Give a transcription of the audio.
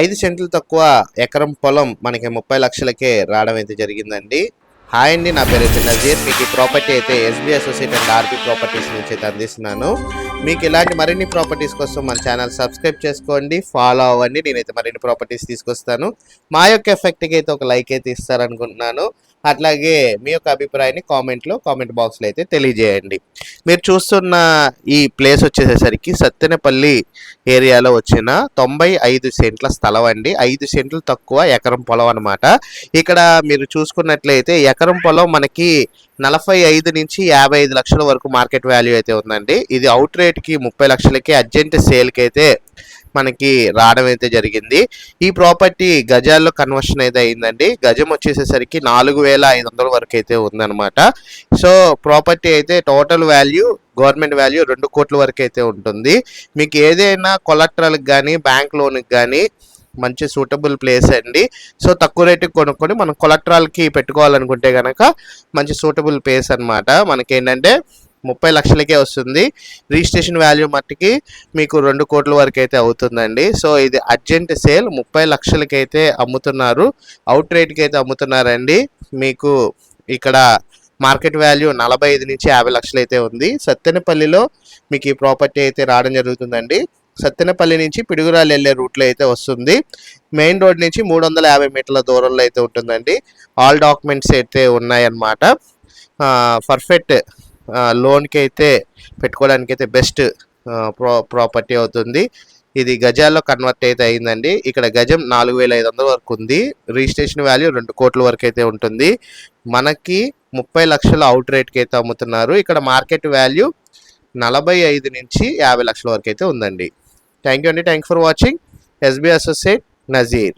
ఐదు సెంట్లు తక్కువ ఎకరం పొలం మనకి ముప్పై లక్షలకే రావడం అయితే జరిగిందండి. హాయ్ అండి నా పేరు అయితే నజీర్ మీకు ఈ ప్రాపర్టీ అయితే SB associate and RB properties నుంచి అయితే అందిస్తున్నాను. మీకు ఇలాంటి మరిన్ని ప్రాపర్టీస్ కోసం మన ఛానల్ సబ్స్క్రైబ్ చేసుకోండి ఫాలో అవ్వండి. నేనైతే మరిన్ని ప్రాపర్టీస్ తీసుకొస్తాను. మా యొక్క ఎఫెక్ట్కి అయితే ఒక లైక్ అయితే ఇస్తారనుకుంటున్నాను. అట్లాగే మీ యొక్క అభిప్రాయాన్ని కామెంట్లో కామెంట్ బాక్స్లో అయితే తెలియజేయండి. మీరు చూస్తున్న ఈ ప్లేస్ వచ్చేసేసరికి సత్తెనపల్లి ఏరియాలో వచ్చిన తొంభై ఐదు సెంట్ల స్థలం అండి. ఐదు సెంట్లు తక్కువ ఎకరం పొలం అనమాట ఇక్కడ మీరు చూసుకున్నట్లయితే ఎకరం పొలం మనకి నలభై ఐదు నుంచి యాభై ఐదు లక్షల వరకు మార్కెట్ వాల్యూ అయితే ఉందండి. ఇది అవుట్ రేట్కి ముప్పై లక్షలకి అర్జెంట్ సేల్కి అయితే మనకి రావడం అయితే జరిగింది. ఈ ప్రాపర్టీ గజాల్లో కన్వర్షన్ అయితే అయిందండి. గజం వచ్చేసేసరికి నాలుగు వేల ఐదు వందల వరకు అయితే ఉందన్నమాట. సో ప్రాపర్టీ అయితే టోటల్ వాల్యూ గవర్నమెంట్ వాల్యూ రెండు కోట్ల వరకు అయితే ఉంటుంది. మీకు ఏదైనా కొలట్రల్కి కానీ బ్యాంక్ లోన్కి కానీ మంచి సూటబుల్ ప్లేస్ అండి. సో తక్కువ రేటుకి కొనుక్కొని మనం కొలెక్ట్రాల్కి పెట్టుకోవాలనుకుంటే కనుక మంచి సూటబుల్ ప్లేస్ అనమాట మనకేంటంటే ముప్పై లక్షలకే వస్తుంది. రిజిస్ట్రేషన్ వాల్యూ మట్టుకి మీకు రెండు కోట్ల వరకు అయితే అవుతుందండి. సో ఇది అర్జెంట్ సేల్ ముప్పై లక్షలకైతే అమ్ముతున్నారు. అవుట్ రేట్కి అయితే అమ్ముతున్నారండి. మీకు ఇక్కడ మార్కెట్ వాల్యూ నలభై ఐదు నుంచి యాభై లక్షలు అయితే ఉంది. సత్తెనపల్లిలో మీకు ఈ ప్రాపర్టీ అయితే రావడం జరుగుతుందండి. సత్తెనపల్లి నుంచి పిడుగురాలు వెళ్ళే రూట్లో అయితే వస్తుంది. మెయిన్ రోడ్ నుంచి మూడు వందల యాభై మీటర్ల దూరంలో అయితే ఉంటుందండి. ఆల్ డాక్యుమెంట్స్ అయితే ఉన్నాయన్నమాట. పర్ఫెక్ట్ లోన్కి అయితే పెట్టుకోవడానికి అయితే బెస్ట్ ప్రో ప్రాపర్టీ అవుతుంది. ఇది గజాల్లో కన్వర్ట్ అయితే అయిందండి. ఇక్కడ గజం నాలుగు వేల ఐదు వందల వరకు ఉంది. రిజిస్ట్రేషన్ వాల్యూ రెండు కోట్ల వరకు అయితే ఉంటుంది. మనకి ముప్పై లక్షల అవుట్ రేట్కి అయితే అమ్ముతున్నారు. ఇక్కడ మార్కెట్ వాల్యూ నలభై ఐదు నుంచి యాభై లక్షల వరకు అయితే ఉందండి. థ్యాంక్ యూ అండి. Thank for watching. SB associate Nazeer.